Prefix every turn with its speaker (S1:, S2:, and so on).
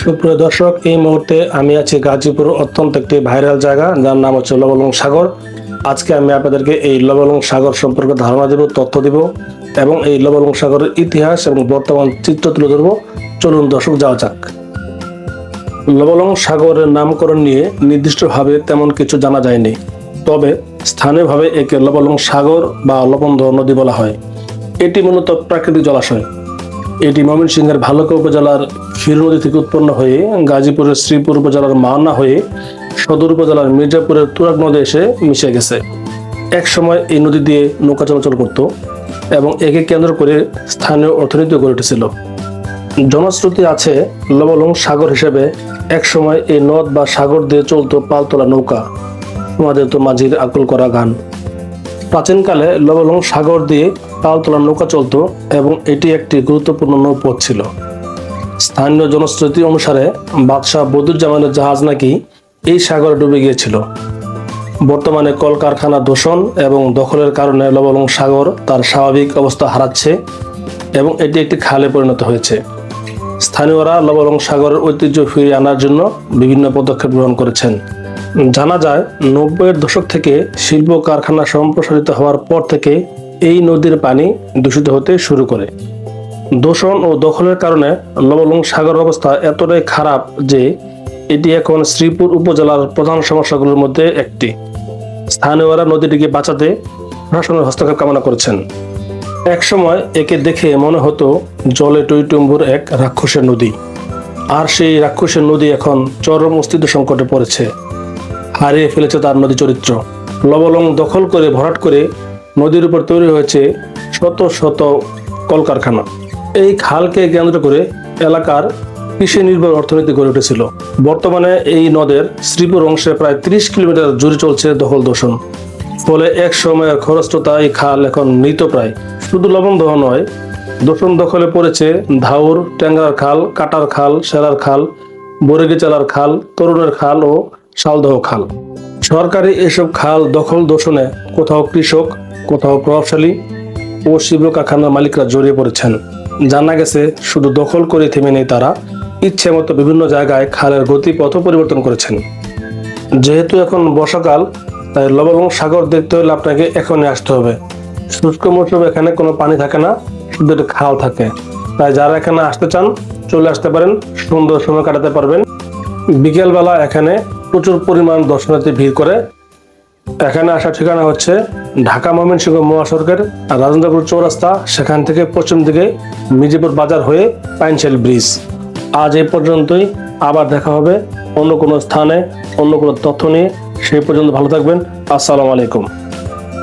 S1: সুপ্রিয় দর্শক, এই মুহূর্তে আমি আছি গাজীপুর অত্যন্ত একটি ভাইরাল জায়গা, যার নাম হচ্ছে লবলং সাগর। আজকে আমি আপনাদেরকে এই লবলং সাগর সম্পর্কে ধারণা দেব, তথ্য দেব এবং এই লবলং সাগরের ইতিহাস এবং বর্তমান চিত্র তুলে ধরবো। চলুন দর্শক, যাওয়া যাক। লবলং সাগরের নামকরণ নিয়ে নির্দিষ্টভাবে তেমন কিছু জানা যায়নি, তবে স্থানীয়ভাবে একে লবলং সাগর বা লবন্ধ নদী বলা হয়। এটি মূলত প্রাকৃতিক জলাশয়। এটি ময়মনসিংহের ভালুকা উপজেলার ক্ষীর নদী থেকে উৎপন্ন হয়ে গাজীপুরের শ্রীপুর উপজেলার মাওনা হয়ে সদর উপজেলার মির্জাপুরের তুরাগ নদী এসে মিশে গেছে। এক সময় এই নদী দিয়ে নৌকা চলাচল করত এবং একে কেন্দ্র করে স্থানীয় অর্থনীতি গড়ে উঠেছিল। জনশ্রুতি আছে লবলং সাগর হিসেবে এক সময় এই নদ বা সাগর দিয়ে চলতো পালতোলা নৌকা। তোমাদের তো মাঝির আকুল করা গান। প্রাচীনকালে লবলং সাগর দিয়ে পালতোলা নৌকা চলতো এবং এটি একটি গুরুত্বপূর্ণ নৌপথ ছিল। স্থানীয় জনশ্রুতি অনুসারে বাদশাহ বদুজ্জামানের জাহাজ নাকি এই সাগরে ডুবে গিয়েছিল। বর্তমানে কলকারখানা দূষণ এবং দখলের কারণে লবলং সাগর তার স্বাভাবিক অবস্থা হারাচ্ছে এবং এটি একটি খালে পরিণত হয়েছে। স্থানীয়রা লবলং সাগরের ঐতিহ্য ফিরিয়ে আনার জন্য বিভিন্ন পদক্ষেপ গ্রহণ করেছেন। জানা যায়, নব্বইয়ের দশক থেকে শিল্প কারখানা সম্প্রসারিত হওয়ার পর থেকে এই নদীর পানি দূষিত হতে শুরু করে। দূষণ ও দখলের কারণে লবলং সাগর অবস্থা এতটাই খারাপ যে এটি এখন শ্রীপুর উপজেলার প্রধান সমস্যাগুলোর মধ্যে একটি। স্থানীয়রা নদীটিকে বাঁচাতে প্রশাসনের হস্তক্ষেপ কামনা করেছেন। এক সময় একে দেখে মনে হতো জলে টইটুম্বুর এক রাক্ষসের নদী। আর সেই রাক্ষসের নদী এখন চরম অস্তিত্ব সংকটে পড়েছে। হারিয়ে ফেলেছে তার নদী চরিত্র। লবলং দখল করে ভরাট করে নদীর উপর তৈরি হয়েছে শত শত কলকারখানা। এই খালকে কেন্দ্র করে এলাকার কৃষি নির্ভর অর্থনীতি গড়ে উঠেছিল। বর্তমানে এই নদের শ্রীপুর অংশে প্রায় ত্রিশ কিলোমিটার জুড়ে চলছে দখল দূষণ। ফলে এক সময়ের খরস্রোতা এই খাল এখন মৃত প্রায়। শুধু লবণ দহ নয়, দূষণ দখলে পড়েছে ধাউর ট্যাংরার খাল, কাটার খাল সেরার খাল বরেগিচালার খাল, তরুণের খাল ও শালদহ খাল। সরকারি এসব খাল দখল দোষণে কোথাও কৃষক, কোথাও প্রভাবশালী ও শিল্প কারখানার মালিকরা জড়িয়ে পড়েছেন। জানা গেছে, শুধু দখল করে থেমে নেই তারা, ইচ্ছে মতো বিভিন্ন জায়গায় খালের গতি পথ পরিবর্তন করেছেন। যেহেতু এখন বর্ষাকাল, তাই লবণ সাগর দেখতে হলে আপনাকে এখনই আসতে হবে। শুষ্ক মৌসুমে এখানে কোনো পানি থাকে না, শুধু খাল থাকে। তাই যারা এখানে আসতে চান, চলে আসতে পারেন, সুন্দর সময় কাটাতে পারবেন। বিকেলবেলা এখানে প্রচুর পরিমাণ দর্শনার্থী ভিড় করে। এখানে আসার ঠিকানা হচ্ছে ঢাকা ময়মনসিংহ মহাসড়কের রাজেন্দ্রপুর চৌরাস্তা, সেখান থেকে পশ্চিম দিকে মিজিপুর বাজার হয়ে পাইনশেল ব্রিজ। আজ এই পর্যন্তই, আবার দেখা হবে অন্য কোনো স্থানে, অন্য কোনো তথ্য নিয়ে। সেই পর্যন্ত ভালো থাকবেন। আসসালামু আলাইকুম।